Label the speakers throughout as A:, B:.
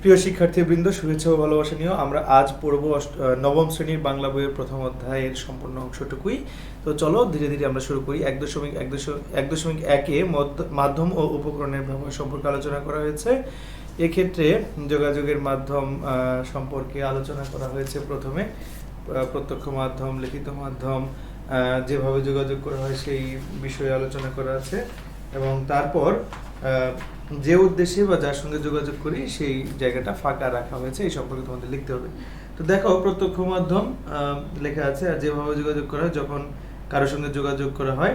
A: প্রিয় শিক্ষার্থীবৃন্দ, শুভেচ্ছা ও ভালোবাসা নিয়েও আমরা আজ পড়ব নবম শ্রেণির বাংলা বইয়ের প্রথম অধ্যায়ের সম্পূর্ণ অংশটুকুই। তো চলো, ধীরে ধীরে আমরা শুরু করি। এক দশমিক, এক এক দশমিক একে মধ্য- মাধ্যম ও উপকরণের ব্যবহার সম্পর্কে আলোচনা করা হয়েছে। এক্ষেত্রে যোগাযোগের মাধ্যম সম্পর্কে আলোচনা করা হয়েছে প্রথমে। প্রত্যক্ষ মাধ্যম, লিখিত মাধ্যম যেভাবে যোগাযোগ করা হয় সেই বিষয়ে আলোচনা করা আছে। এবং তারপর যে উদ্দেশ্যে বা যার সঙ্গে যোগাযোগ করি সেই জায়গাটা ফাঁকা রাখা হয়েছে, এই সম্পর্কে তোমাদের লিখতে হবে। তো দেখো, প্রত্যক্ষ মাধ্যম লেখা আছে, আর যেভাবে যোগাযোগ করা হয়, যখন কারোর সঙ্গে যোগাযোগ করা হয়,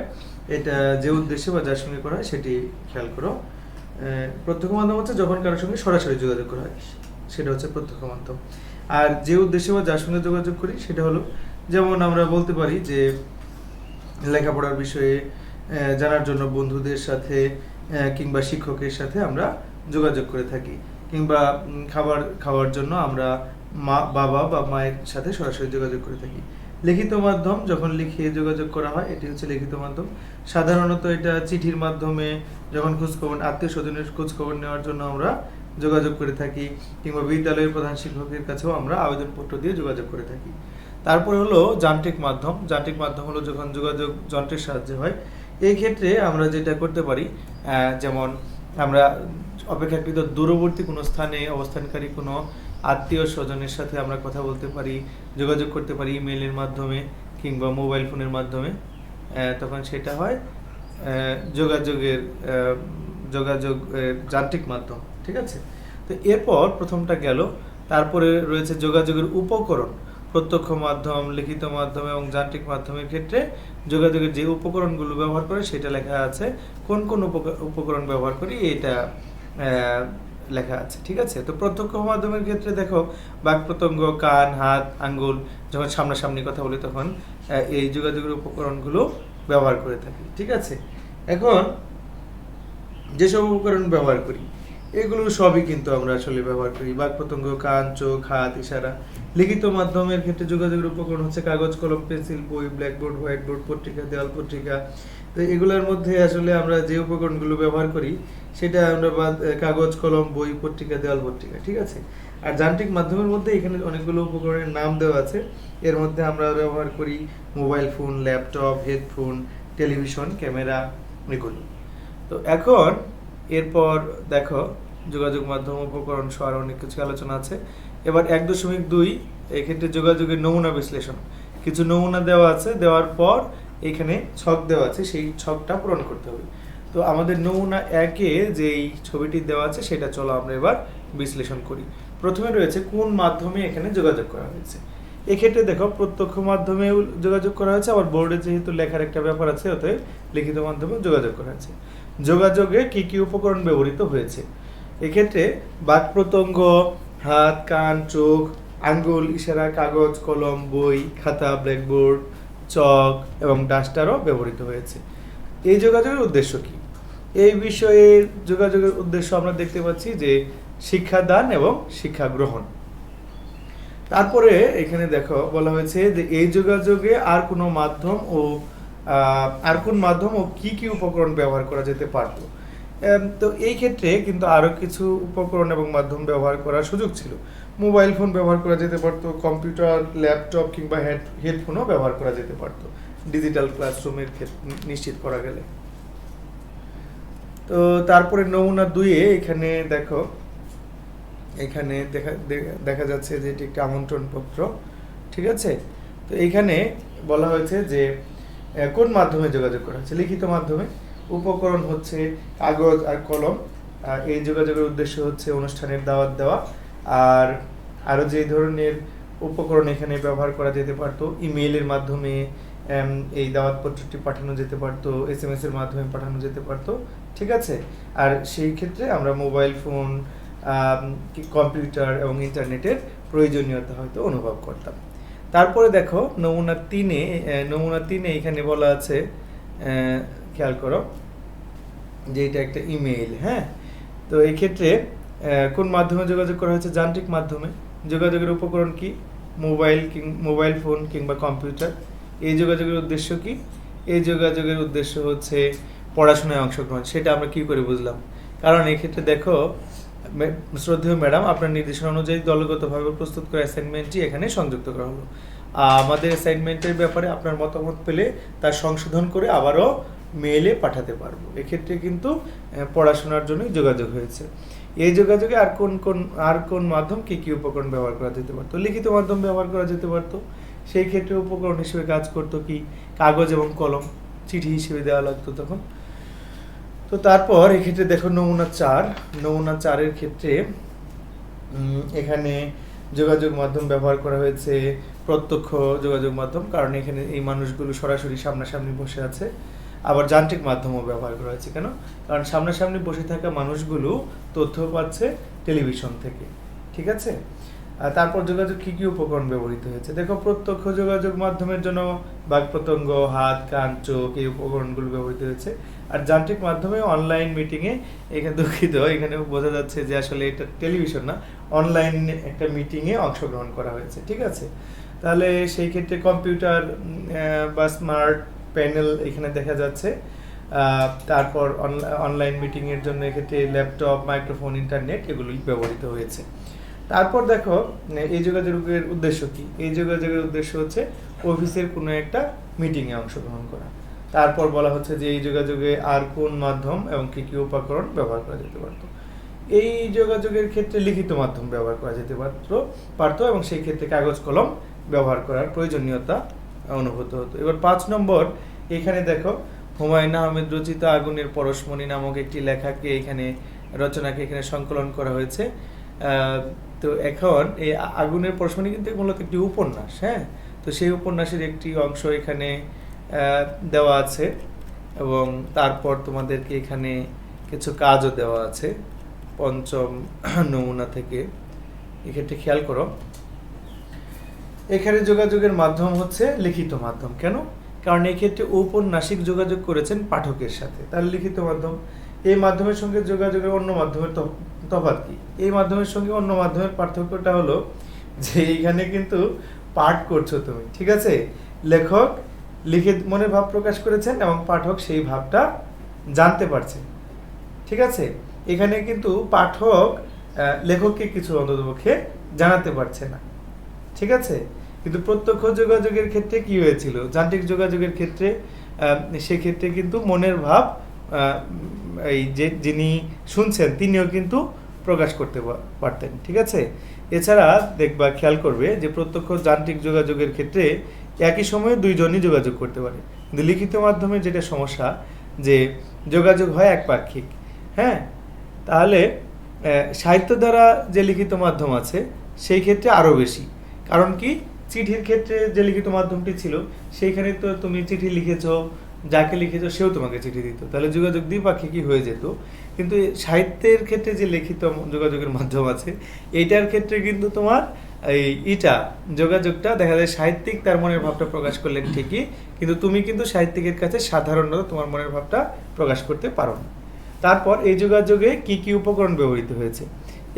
A: এটা যে উদ্দেশ্যে বা যার সঙ্গে করা হয়, সেটি খেয়াল করো। প্রত্যক্ষ মাধ্যম হচ্ছে যখন কারোর সঙ্গে সরাসরি যোগাযোগ করা হয়, সেটা হচ্ছে প্রত্যক্ষ মাধ্যম। আর যে উদ্দেশ্যে বা যার সঙ্গে যোগাযোগ করি, সেটা হলো, যেমন আমরা বলতে পারি যে লেখাপড়ার বিষয়ে জানার জন্য বন্ধুদের সাথে কিংবা শিক্ষকের সাথে আমরা যোগাযোগ করে থাকি। কিংবা খাবার খাওয়ার জন্য আমরা মা, বাবা বা মায়ের সাথে সরাসরি যোগাযোগ করে থাকি। লিখিত মাধ্যম যখন লিখিয়ে যোগাযোগ করা হয়, এটি হচ্ছে লিখিত মাধ্যম। সাধারণত এটা চিঠির মাধ্যমে যখন খোঁজখবর, আত্মীয় স্বজনের খোঁজখবর নেওয়ার জন্য আমরা যোগাযোগ করে থাকি, কিংবা বিদ্যালয়ের প্রধান শিক্ষকের কাছেও আমরা আবেদনপত্র দিয়ে যোগাযোগ করে থাকি। তারপরে হলো যান্ত্রিক মাধ্যম। যান্ত্রিক মাধ্যম হলো যখন যোগাযোগ যন্ত্রের সাহায্যে হয় এই ক্ষেত্রে আমরা যেটা করতে পারি যেমন আমরা অপেক্ষাকৃত দূরবর্তী কোনো স্থানে অবস্থানকারী কোনো আত্মীয় স্বজনের সাথে আমরা কথা বলতে পারি, যোগাযোগ করতে পারি ইমেলের মাধ্যমে কিংবা মোবাইল ফোনের মাধ্যমে তখন সেটা হয় যোগাযোগের যোগাযোগ যান্ত্রিক মাধ্যম, ঠিক আছে? তো এরপর প্রথমটা গেল, তারপরে রয়েছে যোগাযোগের উপকরণ। প্রত্যক্ষ মাধ্যম, লিখিত মাধ্যম এবং যান্ত্রিক মাধ্যমের ক্ষেত্রে যোগাযোগের যে উপকরণগুলো ব্যবহার করে সেটা লেখা আছে। কোন কোন উপক- উপকরণ ব্যবহার করি এটা লেখা আছে, ঠিক আছে? তো প্রত্যক্ষ মাধ্যমের ক্ষেত্রে দেখো, বাক প্রত্যঙ্গ, কান, হাত, আঙ্গুল, যখন সামনাসামনি কথা বলি তখন এই যোগাযোগের উপকরণগুলো ব্যবহার করে থাকি, ঠিক আছে? এখন, যেসব উপকরণ ব্যবহার করি এগুলো সবই কিন্তু আমরা আসলে ব্যবহার করি। বাক প্রত্যঙ্গ কান, চোখ, হাত, ইশারা। লিখিত মাধ্যমের ক্ষেত্রে যোগাযোগের উপকরণ হচ্ছে কাগজ, কলম, পেন্সিল, বই, ব্ল্যাকবোর্ড হোয়াইট বোর্ড পত্রিকা দেওয়াল পত্রিকা। তো এগুলোর মধ্যে আসলে আমরা যে উপকরণগুলো ব্যবহার করি, সেটা আমরা কাগজ, কলম, বই, পত্রিকা দেওয়াল পত্রিকা, ঠিক আছে? আর যান্ত্রিক মাধ্যমের মধ্যে এখানে অনেকগুলো উপকরণের নাম দেওয়া আছে। এর মধ্যে আমরা ব্যবহার করি mobile phone, laptop, headphone, television, camera, এগুলো। তো এখন এরপর দেখো, যোগাযোগ মাধ্যম, উপকরণ সহ অনেক কিছু আলোচনা আছে। এবার এক দশমিক দুই, এক্ষেত্রে যোগাযোগের নমুনা বিশ্লেষণ। কিছু নমুনা দেওয়া আছে, দেওয়ার পর এখানে ছক দেওয়া আছে, সেই ছকটা পূরণ করতে হবে। তো আমাদের নমুনা একে যেই ছবিটি দেওয়া আছে, সেটা চলো আমরা এবার বিশ্লেষণ করি। প্রথমে রয়েছে কোন মাধ্যমে এখানে যোগাযোগ করা হয়েছে। এক্ষেত্রে দেখো, প্রত্যক্ষ মাধ্যমে যোগাযোগ করা হয়েছে, আবার বোর্ডে যেহেতু লেখার একটা ব্যাপার আছে, অতএব লিখিত মাধ্যমে যোগাযোগ করা হয়েছে। যোগাযোগে কি কি উপকরণ ব্যবহৃত হয়েছে? এক্ষেত্রে বাক প্রত্যঙ্গ, হাত, কান, চোখ, আঙ্গুল, ইশারা, কাগজ, কলম, বই, খাতা, ব্ল্যাকবোর্ড, চক এবং ডাস্টারও ব্যবহৃত হয়েছে। এই যোগাযোগের উদ্দেশ্য কি? এই বিষয়ে যোগাযোগের উদ্দেশ্য আমরা দেখতে পাচ্ছি যে শিক্ষাদান এবং শিক্ষা গ্রহণ তারপরে এখানে দেখো বলা হয়েছে যে এই যোগাযোগে আর কোনো মাধ্যম ও আর কোন মাধ্যম ও কি কি উপকরণ ব্যবহার করা যেতে পারত? তো এই ক্ষেত্রে কিন্তু আরও কিছু উপকরণ এবং মাধ্যম ব্যবহার করার সুযোগ ছিল। মোবাইল ফোন ব্যবহার করা যেতে পারতো, কম্পিউটার, ল্যাপটপ কিংবা হেড, হেডফোনও ব্যবহার করা যেতে পারতো। ডিজিটাল ক্লাসরুমের ক্ষেত্রে নিশ্চিত করা গেলে। তো তারপরে নমুনা দুইয়ে এখানে দেখো, এখানে দেখা দেখা যাচ্ছে যে এটি একটি আমন্ত্রণ পত্র ঠিক আছে? তো এখানে বলা হয়েছে যে কোন মাধ্যমে যোগাযোগ করা হচ্ছে? লিখিত মাধ্যমে। উপকরণ হচ্ছে কাগজ আর কলম। এই যোগাযোগের উদ্দেশ্য হচ্ছে অনুষ্ঠানের দাওয়াত দেওয়া। আর আরও যে ধরনের উপকরণ এখানে ব্যবহার করা যেতে পারতো, ইমেইলের মাধ্যমে এই দাওয়াতপত্রটি পাঠানো যেতে পারতো এস এম এর মাধ্যমে পাঠানো যেতে পারতো, ঠিক আছে? আর সেই ক্ষেত্রে আমরা মোবাইল ফোন কম্পিউটার এবং ইন্টারনেটের প্রয়োজনীয়তা হয়তো অনুভব করতাম। তারপরে দেখো, নমুনা তিনে নমুনা তিনে এখানে বলা আছে খেয়াল করো, যে এটা একটা ইমেইল হ্যাঁ? তো এই ক্ষেত্রে কোন মাধ্যমে যোগাযোগ করা হয়েছে? যান্ত্রিক মাধ্যমে। যোগাযোগের উপকরণ কি? মোবাইল মোবাইল ফোন কিংবা কম্পিউটার। এই যোগাযোগের উদ্দেশ্য কি? এই যোগাযোগের উদ্দেশ্য হচ্ছে পড়াশোনায় অংশগ্রহণ। সেটা আমরা কি করে বুঝলাম? কারণ এক্ষেত্রে দেখো শ্রদ্ধেয় ম্যাডাম, আপনার নির্দেশনা অনুযায়ী দলগতভাবে প্রস্তুত করা অ্যাসাইনমেন্টটি এখানে সংযুক্ত করা হলো। আমাদের অ্যাসাইনমেন্টের ব্যাপারে আপনার মতামত পেলে তার সংশোধন করে আবারও মেইলে পাঠাতে পারব। এক্ষেত্রে কিন্তু পড়াশোনার জন্যই যোগাযোগ হয়েছে। এই যোগাযোগে আর কোন কোন, আর কোন মাধ্যম কি কি উপকরণ ব্যবহার করা যেতে পারতো? লিখিত মাধ্যম ব্যবহার করা যেতে পারতো। সেই ক্ষেত্রে উপকরণ হিসেবে কাজ করতো কি? কাগজ এবং কলম, চিঠি হিসেবে দেওয়া লাগতো তখন। তো তারপর এক্ষেত্রে দেখো নমুনা চার। নমুনা চারের ক্ষেত্রে এখানে যোগাযোগ মাধ্যম ব্যবহার করা হয়েছে, প্রত্যক্ষ যোগাযোগ মাধ্যম, কারণ এখানে এই মানুষগুলো সরাসরি সামনাসামনি বসে আছে। আবার যান্ত্রিক মাধ্যমও ব্যবহার করা হয়েছে কেন? কারণ সামনাসামনি বসে থাকা মানুষগুলো তথ্য পাচ্ছে টেলিভিশন থেকে, ঠিক আছে? তারপর যোগাযোগ কি কি উপকরণ ব্যবহৃত হয়েছে? দেখো, প্রত্যক্ষ যোগাযোগ মাধ্যমের জন্য বাক প্রত্যঙ্গ, হাত, কান, চোখ এই উপকরণগুলো ব্যবহৃত হয়েছে। আর যান্ত্রিক মাধ্যমে অনলাইন মিটিংয়ে এখানে দুঃখিত, এখানে বোঝা যাচ্ছে যে আসলে এটা টেলিভিশন না অনলাইন একটা মিটিংয়ে অংশগ্রহণ করা হয়েছে, ঠিক আছে? তাহলে সেই ক্ষেত্রে কম্পিউটার বা স্মার্ট প্যানেল এখানে দেখা যাচ্ছে। তারপর অনলাইন মিটিংয়ের জন্য এক্ষেত্রে ল্যাপটপ মাইক্রোফোন ইন্টারনেট এগুলোই ব্যবহৃত হয়েছে। তারপর দেখো এই যোগাযোগের উদ্দেশ্য কি? এই যোগাযোগের উদ্দেশ্য হচ্ছে অফিসের কোনো একটা মিটিংয়ে অংশগ্রহণ করা। তারপর বলা হচ্ছে যে এই যোগাযোগে আর কোন মাধ্যম এবং কি কি উপকরণ ব্যবহার করা যেতে পারতো। এই যোগাযোগের ক্ষেত্রে লিখিত মাধ্যম ব্যবহার করা যেতে পারতো পারতো এবং সেই ক্ষেত্রে কাগজ কলম ব্যবহার করার প্রয়োজনীয়তা অনুভূত হতো। এবার পাঁচ নম্বর, এখানে দেখো, হুমায়ুন আহমেদ রচিত আগুনের পরশমণি নামক একটি লেখাকে এখানে, রচনাকে এখানে সংকলন করা হয়েছে। তো এখন এই আগুনের পরশমণি কিন্তু মূলত একটি উপন্যাস হ্যাঁ? তো সেই উপন্যাসের একটি অংশ এখানে দেওয়া আছে এবং তারপর তোমাদেরকে এখানে কিছু কাজও দেওয়া আছে, পঞ্চম নমুনা থেকে। এক্ষেত্রে খেয়াল করো। এখানে যোগাযোগের মাধ্যম হচ্ছে লিখিত মাধ্যম। কেন? কারণ এক্ষেত্রে ক্ষেত্রে ঔপন্যাসিক যোগাযোগ করেছেন পাঠকের সাথে। তার লিখিত মাধ্যম এই মাধ্যমের সঙ্গে যোগাযোগের অন্য মাধ্যমের তফ- তফাৎ কি? এই মাধ্যমের সঙ্গে অন্য মাধ্যমের পার্থক্যটা হলো যে এইখানে কিন্তু পাঠ করছ তুমি, ঠিক আছে? লেখক লিখে মনে ভাব প্রকাশ করেছেন এবং পাঠক সেই ভাবটা জানতে পারছে, ঠিক আছে? এখানে কিন্তু পাঠক লেখককে কিছু অন্ততপক্ষে জানাতে পারছে না, ঠিক আছে? কিন্তু প্রত্যক্ষ যোগাযোগের ক্ষেত্রে কি হয়েছিল? যান্ত্রিক যোগাযোগের ক্ষেত্রে সেক্ষেত্রে কিন্তু মনের ভাব এই যে যিনি শুনছেন, তিনিও কিন্তু প্রকাশ করতে পারতেন, ঠিক আছে? এছাড়া দেখবা, খেয়াল করবে যে প্রত্যক্ষ যান্ত্রিক যোগাযোগের ক্ষেত্রে একই সময়ে দুইজনই যোগাযোগ করতে পারে। কিন্তু লিখিত মাধ্যমে যেটা সমস্যা, যে যোগাযোগ হয় একপাক্ষিক হ্যাঁ? তাহলে সাহিত্য দ্বারা যে লিখিত মাধ্যম আছে, সেই ক্ষেত্রে আরও বেশি। কারণ কি? চিঠির ক্ষেত্রে যে লিখিত মাধ্যমটি ছিল, সেইখানে তো তুমি চিঠি লিখেছো যাকে লিখেছো সেও তোমাকে চিঠি দিত। তাহলে যোগাযোগ দ্বিপাক্ষিকই হয়ে যেত? কিন্তু সাহিত্যের ক্ষেত্রে যে লিখিত যোগাযোগের মাধ্যম আছে, এইটার ক্ষেত্রে কিন্তু তোমার এই ইটা, যোগাযোগটা দেখা যায় সাহিত্যিক তার মনের ভাবটা প্রকাশ করলেন ঠিকই, কিন্তু তুমি কিন্তু সাহিত্যিকের কাছে সাধারণত তোমার মনের ভাবটা প্রকাশ করতে পারো না। তারপর এই যোগাযোগে কি কি উপকরণ ব্যবহৃত হয়েছে?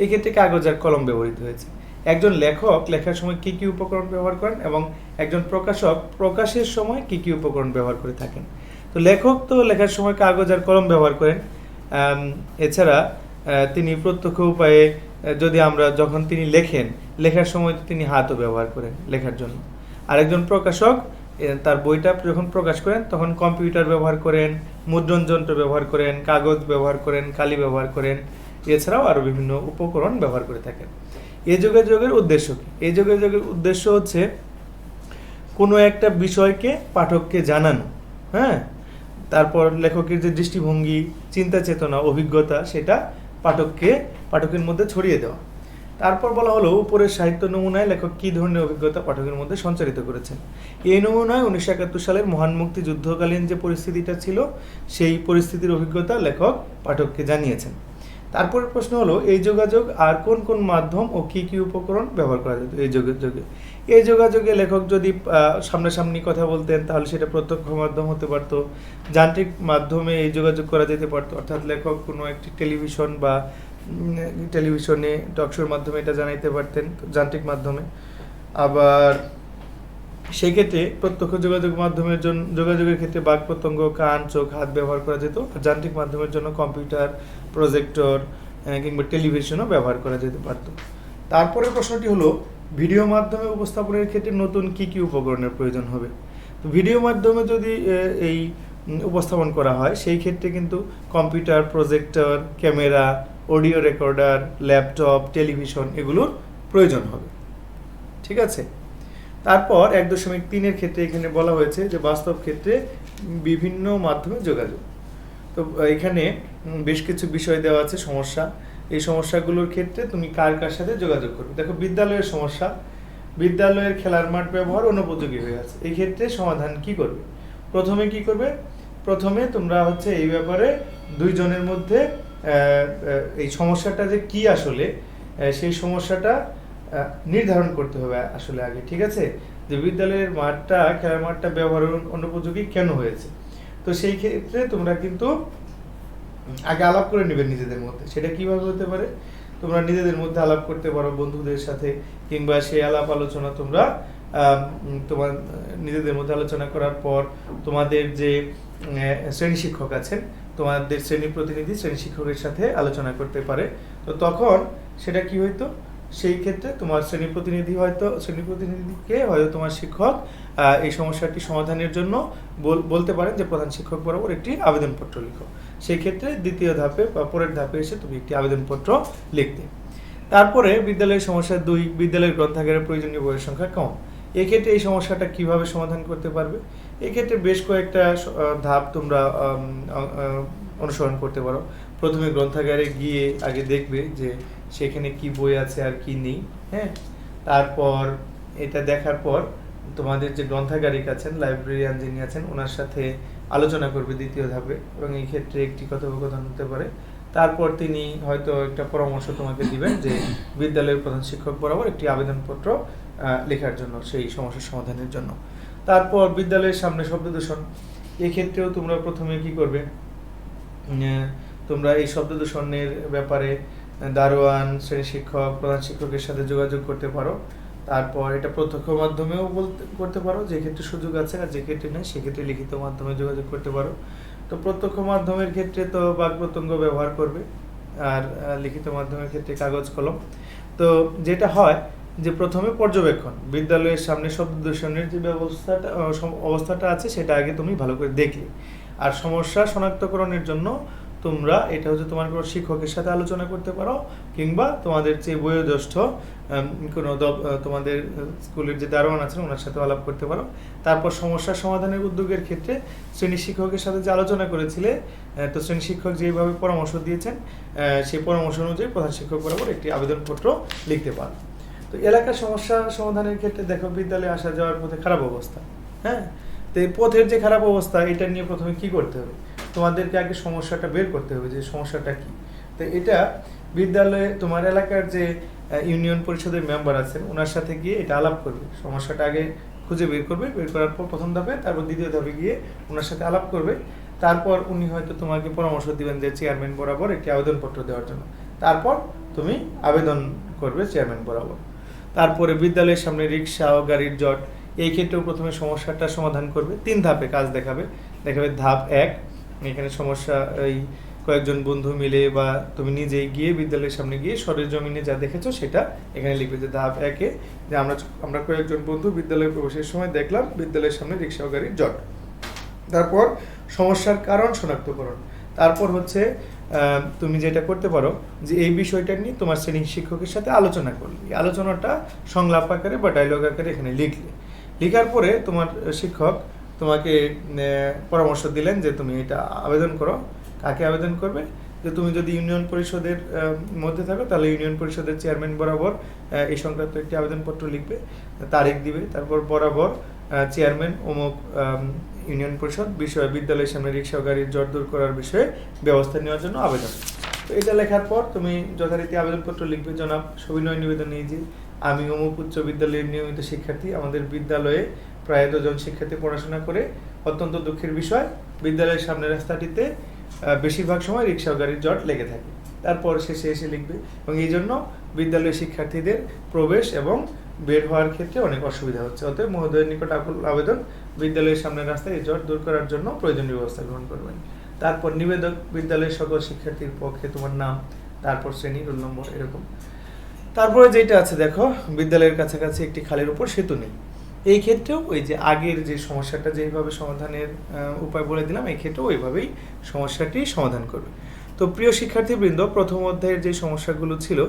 A: এক্ষেত্রে কাগজ আর কলম ব্যবহৃত হয়েছে। একজন লেখক লেখার সময় কি কি উপকরণ ব্যবহার করেন এবং একজন প্রকাশক প্রকাশের সময় কি কি উপকরণ ব্যবহার করে থাকেন। তো লেখক তো লেখার সময় কাগজ আর কলম ব্যবহার করেন। এছাড়া তিনি প্রত্যক্ষ উপায়ে যদি আমরা যখন তিনি লেখেন, লেখার সময় তিনি হাতও ব্যবহার করেন লেখার জন্য। আরেকজন প্রকাশক তার বইটা যখন প্রকাশ করেন, তখন কম্পিউটার ব্যবহার করেন, মুদ্রণ যন্ত্র ব্যবহার করেন, কাগজ ব্যবহার করেন, কালি ব্যবহার করেন। এছাড়াও আরও বিভিন্ন উপকরণ ব্যবহার করে থাকেন। এই যোগাযোগের উদ্দেশ্য কি? এই যোগাযোগের উদ্দেশ্য হচ্ছে কোনো একটা বিষয়কে পাঠককে জানানো হ্যাঁ? তারপর লেখকের যে দৃষ্টিভঙ্গি, চিন্তা চেতনা, অভিজ্ঞতা, সেটা পাঠককে, পাঠকের মধ্যে ছড়িয়ে দেওয়া। তারপর বলা হলো, উপরের সাহিত্য নমুনায় লেখক কী ধরনের অভিজ্ঞতা পাঠকের মধ্যে সঞ্চারিত করেছেন? এই নমুনায় উনিশশো একাত্তর সালের মহান মুক্তিযুদ্ধকালীন যে পরিস্থিতিটা ছিল, সেই পরিস্থিতির অভিজ্ঞতা লেখক পাঠককে জানিয়েছেন। তারপরের প্রশ্ন হলো, এই যোগাযোগ আর কোন কোন মাধ্যম ও কি কি উপকরণ ব্যবহার করা যেত? এই যোগাযোগে এই যোগাযোগে লেখক যদি সামনাসামনি কথা বলতেন, তাহলে সেটা প্রত্যক্ষ মাধ্যম হতে পারতো, যান্ত্রিক মাধ্যমে এই যোগাযোগ করা যেতে পারতো। অর্থাৎ লেখক কোনো একটি টেলিভিশন বা টেলিভিশনে টকশোর মাধ্যমে এটা জানাইতে পারতেন, যান্ত্রিক মাধ্যমে। আবার সেক্ষেত্রে প্রত্যক্ষ যোগাযোগ মাধ্যমের জন্য যোগাযোগের ক্ষেত্রে বাক প্রত্যঙ্গ, কান, চোখ, হাত ব্যবহার করা যেত। যান্ত্রিক মাধ্যমের জন্য কম্পিউটার, প্রজেক্টর কিংবা টেলিভিশনও ব্যবহার করা যেতে পারত। তারপরে প্রশ্নটি হলো, ভিডিও মাধ্যমে উপস্থাপনের ক্ষেত্রে নতুন কি কি উপকরণের প্রয়োজন হবে? তো ভিডিও মাধ্যমে যদি এই উপস্থাপন করা হয়, সেই ক্ষেত্রে কিন্তু computer, projector, camera, audio recorder, laptop, television এগুলোর প্রয়োজন হবে। ঠিক আছে? তারপর এক দশমিক তিনের ক্ষেত্রে এখানে বলা হয়েছে যে বাস্তব ক্ষেত্রে বিভিন্ন মাধ্যমে যোগাযোগ। তো এখানে বেশ কিছু বিষয় দেওয়া আছে, সমস্যা। এই সমস্যাগুলোর ক্ষেত্রে তুমি কার কার সাথে যোগাযোগ করবে? দেখো, বিদ্যালয়ের সমস্যা। বিদ্যালয়ের খেলার মাঠ ব্যবহার অনুপযোগী হয়ে আছে। এই ক্ষেত্রে সমাধান কি করবে? প্রথমে কি করবে? প্রথমে তোমরা হচ্ছে এই ব্যাপারে দুইজনের মধ্যে এই সমস্যাটা যে কি আসলে সেই সমস্যাটা নির্ধারণ করতে হবে আসলে আগে, ঠিক আছে? যে বিদ্যালয়ের মাঠটা, খেলার মাঠটা ব্যবহার অনুপযোগী কেন হয়েছে? তো সেই ক্ষেত্রে তোমরা কিন্তু আগে আলাপ করে নেবে নিজেদের মধ্যে। সেটা কীভাবে হতে পারে? তোমরা নিজেদের মধ্যে আলাপ করতে পারো বন্ধুদের সাথে, কিংবা সেই আলাপ আলোচনা তোমরা তোমার, নিজেদের মধ্যে আলোচনা করার পর তোমাদের যে শ্রেণি শিক্ষক আছেন, তোমাদের শ্রেণি প্রতিনিধি, শ্রেণি শিক্ষকের সাথে আলোচনা করতে পারে। তো তখন সেটা কি হইতো? সেই ক্ষেত্রে তোমার শ্রেণি প্রতিনিধি হয়তো, শ্রেণি প্রতিনিধিকে হয়তো তোমার শিক্ষক এই সমস্যাটি সমাধানের জন্য বলতে পারেন যে প্রধান শিক্ষক বরাবর একটি আবেদনপত্র লিখো। সেই ক্ষেত্রে দ্বিতীয় ধাপে বা পরের ধাপে এসে তুমি একটি আবেদনপত্র লিখতে। তারপরে বিদ্যালয়ের সমস্যা দুই, বিদ্যালয়ের গ্রন্থাগারের প্রয়োজনীয় বইয়ের সংখ্যা কম। এক্ষেত্রে এই সমস্যাটা কীভাবে সমাধান করতে পারবে? এক্ষেত্রে বেশ কয়েকটা ধাপ তোমরা অনুসরণ করতে পারো। প্রথমে গ্রন্থাগারে গিয়ে আগে দেখবে যে সেখানে কি বই আছে আর কি নেই হ্যাঁ? তারপর এটা দেখার পর তোমাদের যে গ্রন্থাগারিক আছেন লাইব্রেরিয়ান যিনি আছেন, ওনার সাথে আলোচনা করবে দ্বিতীয় ধাপে এবং এই ক্ষেত্রে একটি কথোপকথন হতে পারে। তারপর তিনি হয়তো একটা পরামর্শ তোমাকে দিবেন যে বিদ্যালয়ের প্রধান শিক্ষক বরাবর একটি আবেদনপত্র লেখার জন্য, সেই সমস্যার সমাধানের জন্য। তারপর বিদ্যালয়ের সামনে শব্দ দূষণ এক্ষেত্রেও তোমরা প্রথমে কি করবে? তোমরা এই শব্দ দূষণের ব্যাপারে দারোয়ান শ্রেণি শিক্ষক, প্রধান শিক্ষকের সাথে যোগাযোগ করতে পারো। তারপর এটা প্রত্যক্ষ মাধ্যমেও বলতে, করতে পারো, যে ক্ষেত্রে সুযোগ আছে আর যে ক্ষেত্রে নেই সেক্ষেত্রে লিখিত মাধ্যমে যোগাযোগ করতে পারো। তো প্রত্যক্ষ মাধ্যমের ক্ষেত্রে তো বাক প্রত্যঙ্গ ব্যবহার করবে, আর লিখিত মাধ্যমের ক্ষেত্রে কাগজ, কলম। তো যেটা হয় যে প্রথমে পর্যবেক্ষণ, বিদ্যালয়ের সামনে শব্দ দূষণের যে ব্যবস্থাটা অবস্থাটা আছে, সেটা আগে তুমি ভালো করে দেখলে। আর সমস্যা শনাক্তকরণের জন্য তোমরা এটা হচ্ছে তোমার কোনো শিক্ষকের সাথে আলোচনা করতে পারো, কিংবা তোমাদের যে বয়োজ্যেষ্ঠ কোনো তোমাদের স্কুলের যে দারোয়ান আছেন, ওনার সাথে আলাপ করতে পারো। তারপর সমস্যা সমাধানের উদ্যোগের ক্ষেত্রে শ্রেণি শিক্ষকের সাথে যে আলোচনা করেছিলে তো শ্রেণি শিক্ষক যেভাবে পরামর্শ দিয়েছেন সেই পরামর্শ অনুযায়ী প্রধান শিক্ষক বরাবর একটি আবেদনপত্র লিখতে পারো। তো এলাকার সমস্যা সমাধানের ক্ষেত্রে দেখো, বিদ্যালয়ে আসা যাওয়ার পথে খারাপ অবস্থা হ্যাঁ? তো এই পথের যে খারাপ অবস্থা, এটা নিয়ে প্রথমে কি করতে হবে? তোমাদেরকে আগে সমস্যাটা বের করতে হবে যে সমস্যাটা কি। তো এটা বিদ্যালয়ে, তোমার এলাকার যে ইউনিয়ন পরিষদের মেম্বার আছেন ওনার সাথে গিয়ে এটা আলাপ করবে। সমস্যাটা আগে খুঁজে বের করবে, বের করার পর প্রথম ধাপে, তারপর দ্বিতীয় ধাপে গিয়ে ওনার সাথে আলাপ করবে। তারপর উনি হয়তো তোমাকে পরামর্শ দিবেন যে চেয়ারম্যান বরাবর একটি আবেদনপত্র দেওয়ার জন্য। তারপর তুমি আবেদন করবে চেয়ারম্যান বরাবর। তারপরে বিদ্যালয়ের সামনে রিক্সা ও গাড়ির জট, এই ক্ষেত্রেও প্রথমে সমস্যাটা সমাধান করবে। তিন ধাপে কাজ দেখাবে। দেখাবে ধাপ এক এখানে সমস্যা, এই কয়েকজন বন্ধু মিলে বা তুমি নিজেই গিয়ে বিদ্যালয়ের সামনে গিয়ে সরের জমিনে যা দেখেছ সেটা এখানে লিখবে যে ধাপ একে, যে আমরা আমরা কয়েকজন বন্ধু বিদ্যালয়ে প্রবেশের সময় দেখলাম বিদ্যালয়ের সামনে রিক্সা গাড়ির জট। তারপর সমস্যার কারণ শনাক্তকরণ। তারপর হচ্ছে তুমি যেটা করতে পারো যে এই বিষয়টা নিয়ে তোমার শ্রেণি শিক্ষকের সাথে আলোচনা করলে। আলোচনাটা সংলাপ আকারে বা ডায়লগ আকারে এখানে লিখলে। লেখার পরে তোমার শিক্ষক তোমাকে পরামর্শ দিলেন যে তুমি এটা আবেদন করো। কাকে আবেদন করবে? যে তুমি যদি ইউনিয়ন পরিষদের মধ্যে থাকো, তাহলে ইউনিয়ন পরিষদের চেয়ারম্যান বরাবর এই সংক্রান্ত একটি আবেদনপত্র লিখবে, তারিখ দিবে, তারপর বরাবর চেয়ারম্যান অমুক ইউনিয়ন পরিষদ, বিষয়ে, বিদ্যালয়ের সামনে রিক্সা গাড়ির জট দূর করার বিষয়ে ব্যবস্থা নেওয়ার জন্য আবেদন। তো এটা লেখার পর তুমি যথারীতি আবেদনপত্র লিখবে, জনাব। সবিনয় নিবেদন নিয়ে যে, আমি অমুক উচ্চ বিদ্যালয়ের নিয়মিত শিক্ষার্থী, আমাদের বিদ্যালয়ে প্রায় দুজন শিক্ষার্থী পড়াশোনা করে অত্যন্ত দুঃখের বিষয়। বিদ্যালয়ের সামনের রাস্তাটিতে বেশিরভাগ সময় রিক্সা গাড়ির জট লেগে থাকে। তারপর শেষে এসে লিখবে। এবং এই জন্য বিদ্যালয়ের শিক্ষার্থীদের প্রবেশ এবং বের হওয়ার ক্ষেত্রে অনেক অসুবিধা হচ্ছে। অতএব মহোদয়ের নিকট আবেদন, বিদ্যালয়ের সামনের রাস্তায় এই জট দূর করার জন্য প্রয়োজনীয় ব্যবস্থা গ্রহণ করবেন। তারপর নিবেদক, বিদ্যালয়ের সকল শিক্ষার্থীর পক্ষে তোমার নাম, তারপর শ্রেণি, রোল নম্বর এরকম। তারপরে যেটা আছে দেখো, বিদ্যালয়ের কাছাকাছি একটি খালের উপর সেতু নেই। এই ক্ষেত্রেও ওই যে আগের যে সমস্যাটা যেভাবে সমাধানের উপায় বলে দিলাম, এই ক্ষেত্রেও ওইভাবেই সমস্যাটি সমাধান করবে। তো প্রিয় শিক্ষার্থীবৃন্দ, প্রথম অধ্যায়ের যে সমস্যাগুলো ছিল,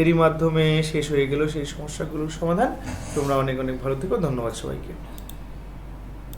A: এরই মাধ্যমে শেষ হয়ে গেল সেই সমস্যাগুলোর সমাধান। তোমরা অনেক অনেক ভালো থেকো। ধন্যবাদ সবাইকে।